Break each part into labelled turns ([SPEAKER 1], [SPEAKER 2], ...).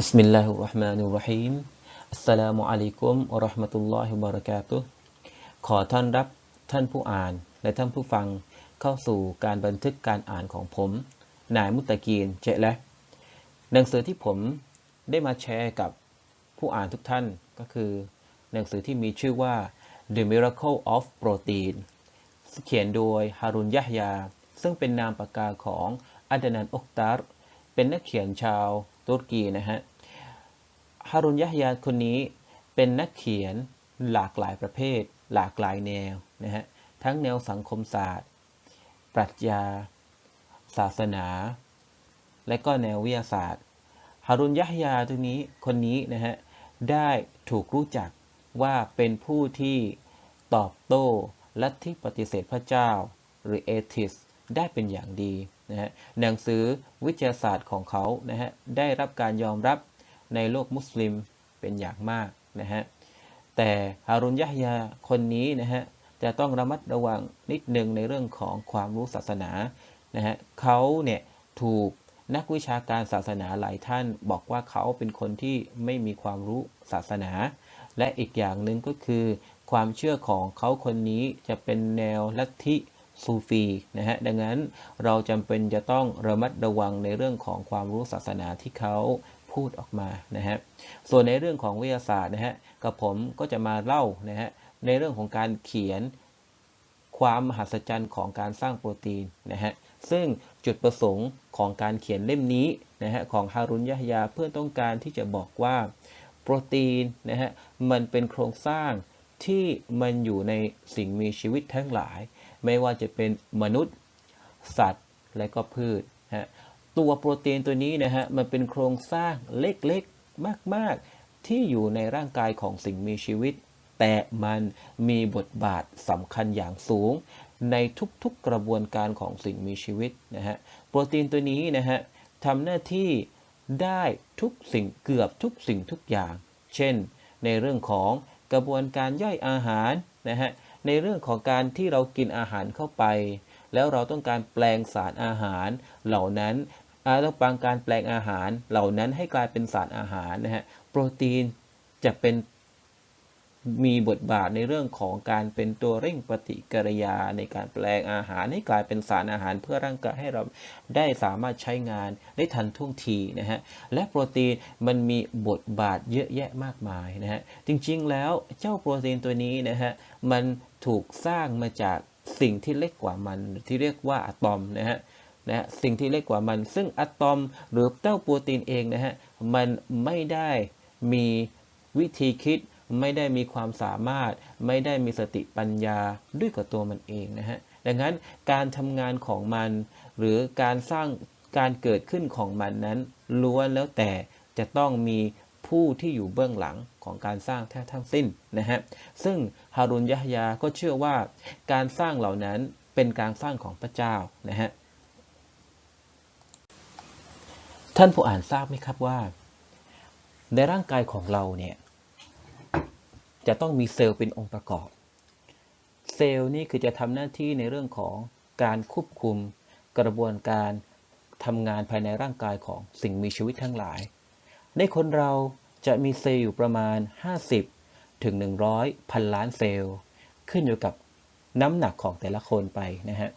[SPEAKER 1] بسم الله الرحمن الرحيم อัสสลามุอะลัยกุมวะเราะห์มะตุลลอฮิวะบะเราะกาตุฮ์ขอต้อนรับท่านผู้อ่านและท่านผู้ฟังเข้าสู่การบันทึกการอ่านของผม นายมุตตะกีนเจและหนังสือที่ผมได้มาแชร์กับผู้อ่านทุกท่านก็คือ หนังสือที่มีชื่อว่า The Miracle of Protein เขียนโดยฮารุนยะฮยา ซึ่งเป็นนามปากกาของอัดนันออกตารเป็นนักเขียนชาว ตุรกีนะฮะฮารุนยะฮยาคนนี้เป็นนักเขียนหลากหลายประเภท หลากหลายแนวนะฮะทั้งแนวสังคมศาสตร์ ปรัชญา ศาสนา และก็แนววิทยาศาสตร์ฮารุนยะฮยาตัวนี้คนนี้นะฮะได้ถูกรู้จักว่าเป็นผู้ที่ตอบโต้ลัทธิปฏิเสธพระเจ้า หรือเอทิสได้เป็นอย่างดี นะฮะหนังสือวิทยาศาสตร์ของเขานะฮะได้รับการยอมรับในโลกมุสลิมเป็นอย่างมากนะฮะแต่ฮารุนยะฮยาคนนี้นะฮะจะต้องระมัดระวังนิดหนึ่งในเรื่องของความรู้ศาสนานะฮะเขาเนี่ยถูกนักวิชาการศาสนาหลายท่านบอกว่าเขาเป็นคนที่ไม่มีความรู้ศาสนา และอีกอย่างหนึ่งก็คือ ความเชื่อของเขาคนนี้จะเป็นแนวลัทธิ ซูฟีนะฮะดังนั้นเราจำเป็นจะต้องระมัดระวังในเรื่องของความรู้ศาสนาที่เขาพูดออกมานะฮะส่วนในเรื่องของวิทยาศาสตร์นะฮะกับผมก็จะมาเล่านะฮะในเรื่องของการเขียนความมหัศจรรย์ของการสร้างโปรตีนนะฮะซึ่งจุดประสงค์ของการเขียนเล่มนี้นะฮะของฮารุนยะฮยาเพื่อต้องการที่จะบอกว่าโปรตีนนะฮะมันเป็นโครงสร้างที่มันอยู่ในสิ่งมีชีวิตทั้งหลาย ไม่ว่าจะเป็นมนุษย์ สัตว์ และก็พืชฮะตัวโปรตีนตัวนี้นะฮะมันเป็นโครงสร้างเล็กๆมากๆ ที่อยู่ในร่างกายของสิ่งมีชีวิต แต่มันมีบทบาทสำคัญอย่างสูง ในทุกๆกระบวนการของสิ่งมีชีวิตนะฮะโปรตีนตัวนี้นะฮะทำหน้าที่ได้ทุกสิ่งเกือบทุกสิ่งทุกอย่าง เช่น ในเรื่องของกระบวนการย่อยอาหารนะฮะ ในเรื่องของการที่เรากินอาหารเข้าไป แล้วเราต้องการแปลงสารอาหารเหล่านั้นต้องปางการแปลงอาหารเหล่านั้นให้กลายเป็นสารอาหารนะฮะโปรตีนจะเป็นมีบทบาทในเรื่องของการเป็นตัวเร่งปฏิกิริยาในการแปลงอาหารให้กลายเป็นสารอาหารเพื่อร่างกายให้เราได้สามารถใช้งานได้ทันท่วงทีนะฮะและโปรตีนมันมีบทบาทเยอะแยะมากมายนะฮะจริงๆแล้วเจ้าโปรตีนตัวนี้นะฮะมัน ถูกสร้างมาจากสิ่งที่เล็กกว่ามันที่เรียกว่าอะตอมนะฮะนะสิ่งที่เล็กกว่ามัน ซึ่งอะตอมหรือเจ้าโปรตีนเองนะฮะมันไม่ได้มีวิธีคิด ไม่ได้มีความสามารถ ไม่ได้มีสติปัญญาด้วยกับตัวมันเองนะฮะดังนั้นการทำงานของมัน หรือการสร้างการเกิดขึ้นของมันนั้นล้วนแล้วแต่จะต้องมี ผู้ที่อยู่เบื้องหลังของการสร้างแท้ทั้งสิ้นนะฮะซึ่งฮารุนยะฮยาก็เชื่อว่าการสร้างเหล่านั้นเป็นการสร้างของพระเจ้านะฮะท่านผู้อ่านทราบไหมครับว่า ในร่างกายของเราเนี่ยจะต้องมีเซลล์เป็นองค์ประกอบ เซลล์นี่คือจะทำหน้าที่ในเรื่องของการควบคุมกระบวนการทำงานภายในร่างกายของสิ่งมีชีวิตทั้งหลาย ในคนเราจะมีเซลล์อยู่ประมาณ 50 ถึง 100 พันล้านเซลล์ ขึ้นอยู่กับน้ำหนักของแต่ละคนไปนะฮะ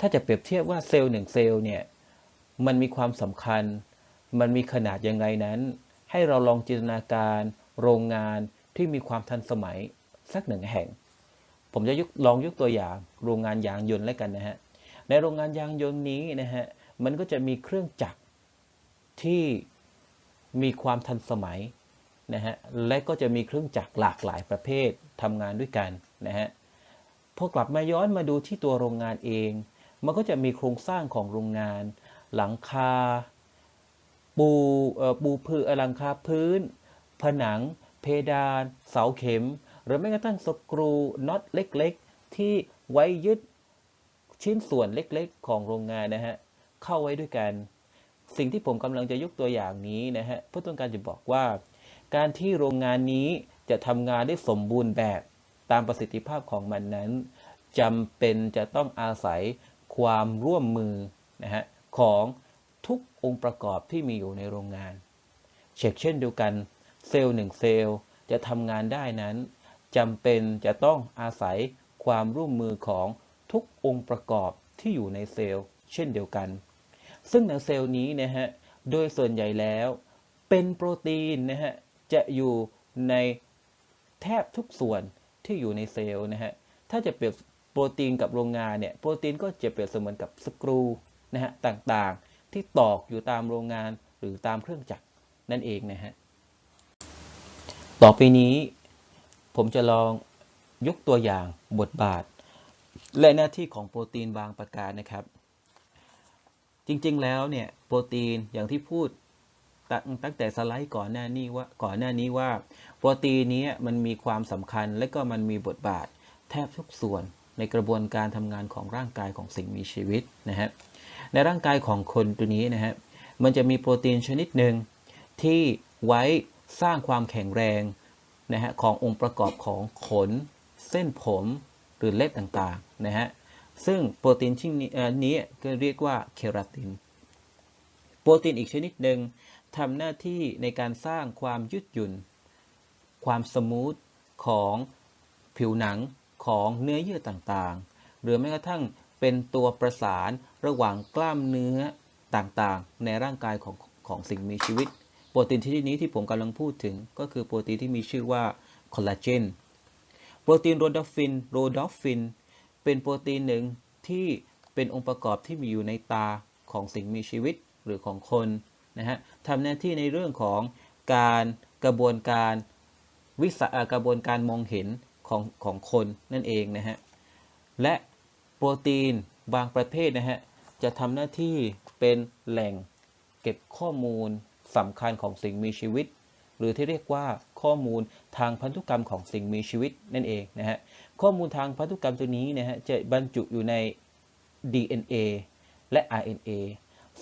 [SPEAKER 1] ถ้าจะเปรียบเทียบว่าเซลล์หนึ่งเซลล์เนี่ย มันมีความสำคัญ มันมีขนาดยังไงนั้น ให้เราลองจินตนาการโรงงานที่มีความทันสมัยสักหนึ่งแห่ง ผมจะยกลองยกตัวอย่างโรงงานยางยนต์แล้วกันนะฮะ ในโรงงานยางยนต์นี้นะฮะ มันก็จะมีเครื่องจักรที่ มีความทันสมัยนะฮะและก็จะมีเครื่องจักรหลากหลายประเภททำงานด้วยกันนะฮะพอกลับมาย้อนมาดูที่ตัวโรงงานเอง มันก็จะมีโครงสร้างของโรงงาน หลังคา ปูปูพื้นหลังคาพื้น ผนัง เพดาน เสาเข็ม หรือแม้กระทั่งสกรูน็อตเล็กๆ ที่ไว้ยึดชิ้นส่วนเล็กๆ ของโรงงานนะฮะเข้าไว้ด้วยกัน สิ่งที่ผมกำลังจะยกตัวอย่างนี้นะฮะเพื่อต้องการจะบอกว่า การที่โรงงานนี้จะทำงานได้สมบูรณ์แบบตามประสิทธิภาพของมันนั้นจำเป็นจะต้องอาศัยความร่วมมือนะฮะของทุกองค์ประกอบที่มีอยู่ในโรงงาน เช็คเช่นเดียวกันเซลล์หนึ่งเซลล์จะทำงานได้นั้นจำเป็นจะต้องอาศัยความร่วมมือของทุกองค์ประกอบที่อยู่ในเซลล์ เช่นเดียวกัน ซึ่งในเซลล์นี้นะฮะโดยส่วนใหญ่แล้ว เป็นโปรตีนนะฮะจะอยู่ในแทบทุกส่วนที่อยู่ในเซลล์นะฮะถ้าจะเปรียบโปรตีนกับโรงงานเนี่ยโปรตีนก็จะเปรียบเสมือนกับสกรูนะฮะต่างๆที่ตอกอยู่ตามโรงงานหรือตามเครื่องจักรนั่นเองนะฮะต่อไปนี้ผมจะลองยกตัวอย่างบทบาท และหน้าที่ของโปรตีนบางประการนะครับ จริงๆ แล้วเนี่ยโปรตีนอย่างที่พูดตงตั้งแต่สไลด์ก่อนหน้านี้ว่าก่อนหน้านี้ว่า โปรตีนนี้มันมีความสำคัญและก็มันมีบทบาทแทบทุกส่วนในกระบวนการทำงานของร่างกายของสิ่งมีชีวิตนะฮะในร่างกายของคนตัวนี้นะฮะมันจะมีโปรตีนชนิดหนึ่งที่ไว้สร้างความแข็งแรงนะฮะขององค์ประกอบของขน เส้นผมหรือเล็บต่างๆนะฮะ ซึ่งโปรตีนชิ้นนี้ก็เรียกว่าเคราติน โปรตีนอีกชนิดหนึ่งทำหน้าที่ในการสร้างความยืดหยุ่น ความสมูทของผิวหนังของเนื้อเยื่อต่างๆ หรือแม้กระทั่งเป็นตัวประสานระหว่างกล้ามเนื้อต่างๆ ในร่างกายของของสิ่งมีชีวิต โปรตีนชนิดนี้ที่ผมกำลังพูดถึงก็คือโปรตีนที่มีชื่อว่าคอลลาเจน โปรตีนโรดอฟิน โรดอฟิน เป็นโปรตีนหนึ่งที่เป็นองค์ประกอบที่มีอยู่ในตาของสิ่งมีชีวิตหรือของคนนะฮะทำหน้าที่ในเรื่องของการกระบวนการวิสกระบวนการมองเห็นของของคนนั่นเองนะฮะ และโปรตีนบางประเภทนะฮะจะทำหน้าที่เป็นแหล่งเก็บข้อมูลสำคัญของสิ่งมีชีวิต หรือที่เรียกว่าข้อมูลทางพันธุกรรมของสิ่งมีชีวิตนั่นเองนะฮะ ข้อมูลทางพันธุกรรมตัวนี้นะฮะจะบรรจุอยู่ใน DNA และ RNA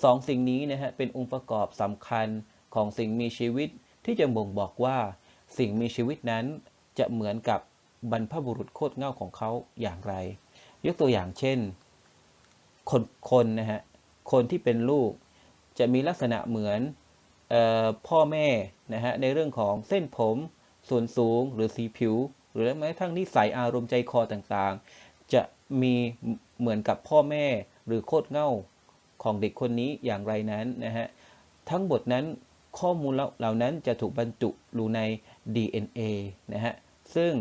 [SPEAKER 1] สองสิ่งนี้นะฮะเป็นองค์ประกอบสำคัญของสิ่งมีชีวิตที่จะบ่งบอกว่าสิ่งมีชีวิตนั้นจะเหมือนกับบรรพบุรุษโคตรเง่าของเขาอย่างไร ยกตัวอย่างเช่น คนคนนะฮะคนที่เป็นลูกจะมีลักษณะเหมือนออพ่อแม่นะฮะในเรื่องของเส้นผม ส่วนสูงหรือสีผิว หรือแม้ทั่งนิสัยอารมณ์ใจคอต่างๆ จะมีเหมือนกับพ่อแม่หรือโคตรเง่าของเด็กคนนี้อย่างไรนั้นนะฮะทั้งหมดนั้นข้อมูลเหล่านั้นจะถูกบรรจุอยู่ใน DNA นะฮะซึ่ง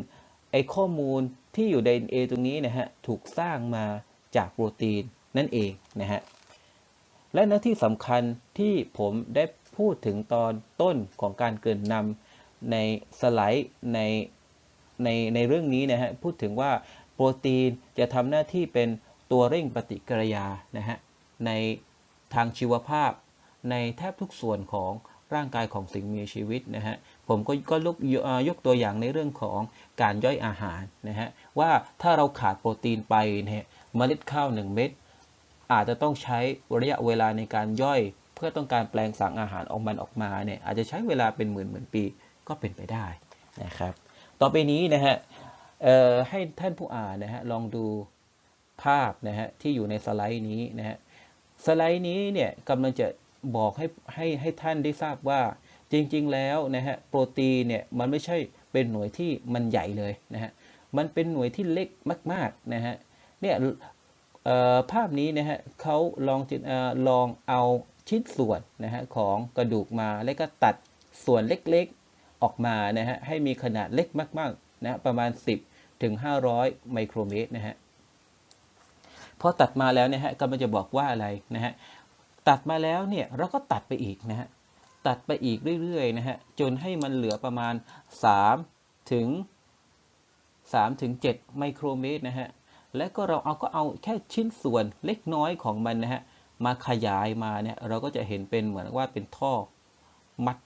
[SPEAKER 1] ไอข้อมูลที่อยู่ใน DNA ตรงนี้นะฮะถูกสร้างมาจากโปรตีนนั่นเองนะฮะและหน้าที่สำคัญที่ผมได้พูดถึงตอนต้นของการเกินนำในสไลด์ใน ในในเรื่องนี้นะฮะพูดถึงว่าโปรตีนจะทำหน้าที่เป็นตัวเร่งปฏิกิริยานะฮะในทางชีวภาพ ในแทบทุกส่วนของร่างกายของสิ่งมีชีวิตนะฮะผมก็ก็ยกยกตัวอย่างในเรื่องของการย่อยอาหารนะฮะว่าถ้าเราขาดโปรตีนไปนะฮะเมล็ดข้าว 1 เม็ดอาจจะต้องใช้ระยะเวลาในการย่อย เพื่อต้องการแปลงสารอาหารออกมันออกมาเนี่ยอาจจะใช้เวลาเป็นหมื่นหมื่นปีก็เป็นไปได้นะครับ ต่อไปนี้นะฮะให้ท่านผู้อ่านนะฮะลองดูภาพนะฮะที่อยู่ในสไลด์นี้นะฮะสไลด์นี้เนี่ยกำลังจะบอกให้ให้ให้ท่านได้ทราบว่าจริงๆแล้วนะฮะโปรตีนเนี่ยมันไม่ใช่เป็นหน่วยที่มันใหญ่เลยนะฮะมันเป็นหน่วยที่เล็กมากๆนะฮะเนี่ยภาพนี้นะฮะเขาลองจิตลองเอาชิ้นส่วนนะฮะของกระดูกมาแล้วก็ตัดส่วนเล็ก ออกมานะฮะให้มีขนาดเล็กมากๆนะประมาณ 10 ถึง 500 ไมโครเมตรนะฮะพอตัดมาแล้วเนี่ยฮะก็มันจะบอกว่าอะไรนะฮะตัดมาแล้วเนี่ยเราก็ตัดไปอีกนะฮะตัดไปอีกเรื่อยๆนะฮะจนให้มันเหลือประมาณ 3 ถึง3ถึง7ไมโครเมตรนะฮะและก็เราเอาก็เอาแค่ชิ้นส่วนเล็กน้อยของมันนะฮะมาขยายมาเนี่ยเราก็จะเห็นเป็นเหมือนว่าเป็นท่อมัด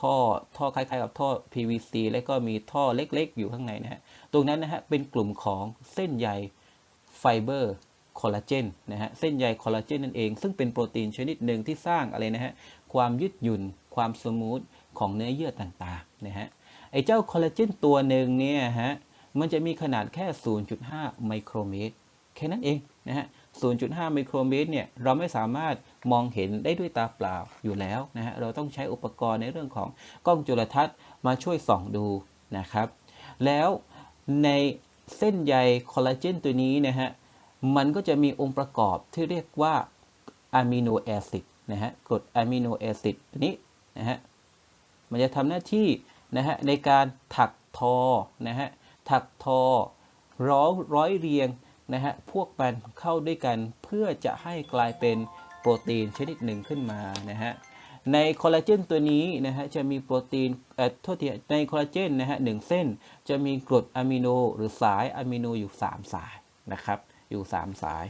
[SPEAKER 1] ท่อท่อคล้ายๆกับท่อ PVC แล้วก็มีท่อเล็กๆ อยู่ข้างในนะฮะตรงนั้นนะฮะเป็นกลุ่มของเส้นใยไฟเบอร์คอลลาเจนนะฮะเส้นใยคอลลาเจนนั่นเอง ซึ่งเป็นโปรตีนชนิดหนึ่งที่สร้างอะไรนะฮะความยืดหยุ่น ความสมูทของเนื้อเยื่อต่างๆนะฮะไอ้เจ้าคอลลาเจนตัวหนึ่งเนี่ยฮะมันจะมีขนาดแค่ 0.5 ไมโครเมตร แค่นั้นเองนะฮะ 0.5 ไมโครเมตรเนี่ยเราไม่สามารถ มองเห็นได้ด้วยตาเปล่าอยู่แล้วนะฮะเราต้องใช้อุปกรณ์ในเรื่องของกล้องจุลทรรศน์มาช่วยส่องดูนะครับ แล้วในเส้นใยคอลลาเจนตัวนี้นะฮะมันก็จะมีองค์ประกอบที่เรียกว่าอะมิโนแอซิดนะฮะกรดอะมิโนแอซิดตัวนี้นะฮะมันจะทำหน้าที่นะฮะในการถักทอนะฮะถักทอร้อยร้อยเรียงนะฮะพวกมันเข้าด้วยกันเพื่อจะให้กลายเป็น โปรตีนชนิดหนึ่งขึ้นมานะฮะในคอลลาเจนตัวนี้นะฮะจะมีโปรตีนเอ่อโทษทีในคอลลาเจนนะฮะหนึ่งเส้นจะมีกรดอะมิโนหรือสายอะมิโนอยู่ 3 สายนะครับ อยู่ 3 สาย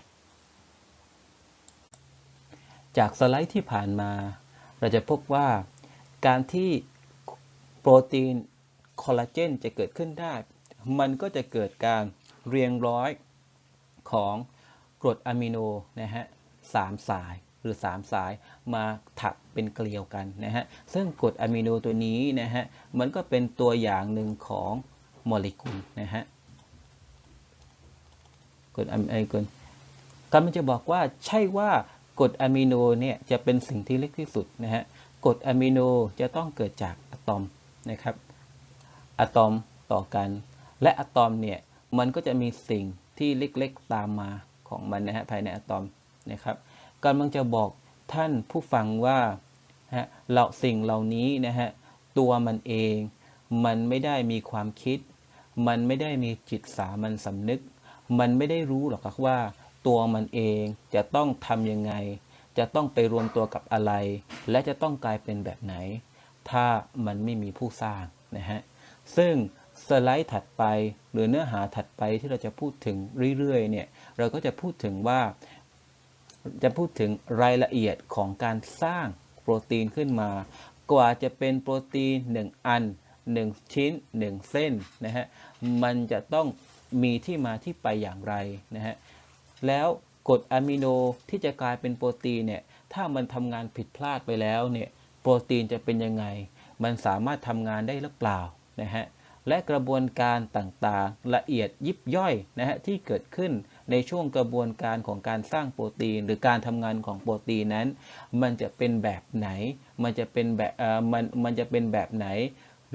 [SPEAKER 1] จากสไลด์ที่ผ่านมา เราจะพบว่าการที่โปรตีนคอลลาเจนจะเกิดขึ้นได้ มันก็จะเกิดการเรียงร้อยของกรดอะมิโนนะฮะ สามสายหรือ 3 สายมาถักเป็นเกลียวกันนะฮะซึ่งกรดอะมิโนตัวนี้นะฮะมันก็เป็นตัวอย่างหนึ่งของโมเลกุลนะฮะกรดอะมิไอกรดกำลังจะบอกว่าใช่ว่ากรดอะมิโนเนี่ยจะเป็นสิ่งที่เล็กที่สุดนะฮะกรดอะมิโนจะต้องเกิดจากอะตอมนะครับอะตอมต่อกัน และอะตอมเนี่ยมันก็จะมีสิ่งที่เล็กๆตามมาของมันนะฮะภายในอะตอม นะครับกำลังจะบอกท่านผู้ฟังว่าฮะเราสิ่งเหล่านี้นะฮะตัวมันเอง มันไม่ได้มีความคิด มันไม่ได้มีจิตสามัญสำนึก มันไม่ได้รู้หรอกครับว่า ตัวมันเองจะต้องทำยังไง จะต้องไปรวมตัวกับอะไร และจะต้องกลายเป็นแบบไหน ถ้ามันไม่มีผู้สร้างนะฮะซึ่งสไลด์ถัดไปหรือเนื้อหาถัดไปที่เราจะพูดถึงเรื่อยๆเนี่ยเราก็จะพูดถึงว่า จะพูดถึงรายละเอียดของการสร้างโปรตีนขึ้นมา กว่าจะเป็นโปรตีน 1 อัน 1 ชิ้น 1 เส้นนะฮะมันจะต้องมีที่มาที่ไปอย่างไรนะฮะแล้วกรดอะมิโนที่จะกลายเป็นโปรตีนเนี่ยถ้ามันทำงานผิดพลาดไปแล้วเนี่ยโปรตีนจะเป็นยังไง มันสามารถทำงานได้หรือเปล่านะฮะและกระบวนการต่างๆละเอียดยิบย่อยนะฮะที่เกิดขึ้น ในช่วงกระบวนการของการสร้างโปรตีน หรือการทำงานของโปรตีนนั้น มันจะเป็นแบบไหน มันจะเป็นแบบเออมันมันจะเป็นแบบไหน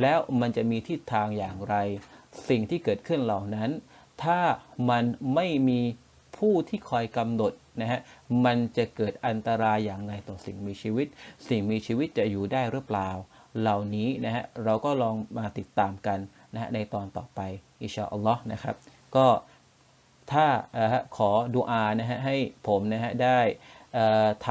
[SPEAKER 1] แล้วมันจะมีทิศทางอย่างไร สิ่งที่เกิดขึ้นเหล่านั้น ถ้ามันไม่มีผู้ที่คอยกำหนดนะฮะมันจะเกิดอันตรายอย่างไรต่อสิ่งมีชีวิต สิ่งมีชีวิตจะอยู่ได้หรือเปล่า เหล่านี้นะฮะเราก็ลองมาติดตามกันนะฮะในตอนต่อไปอิชาอัลลอฮ์นะครับ ก็ ถ้าเอ่อฮะขอดูอานะฮะให้ผมนะฮะได้ท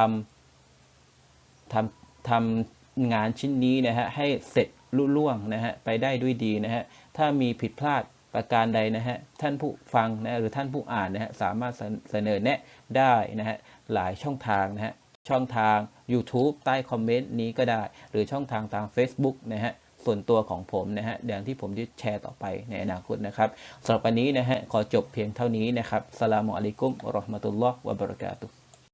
[SPEAKER 1] ำทำทำงานชิ้นนี้นะฮะให้เสร็จลุล่วงนะฮะไปได้ด้วยดีนะฮะถ้ามีผิดพลาดประการใดนะฮะท่านผู้ฟังนะหรือท่านผู้อ่านนะฮะสามารถเสนเสนอแนะได้นะฮะหลายช่องทางนะฮะช่องทาง YouTube ใต้คอมเมนต์นี้ก็ได้ หรือช่องทางทาง Facebook นะฮะ ส่วนตัวของผมนะฮะอย่างที่ผมจะแชร์ต่อไปในอนาคตนะครับสำหรับวันนี้นะฮะขอจบเพียงเท่านี้นะครับสลามุอะลัยกุมรอห์มะตุลลอฮ์วะบะเราะกาตุฮ์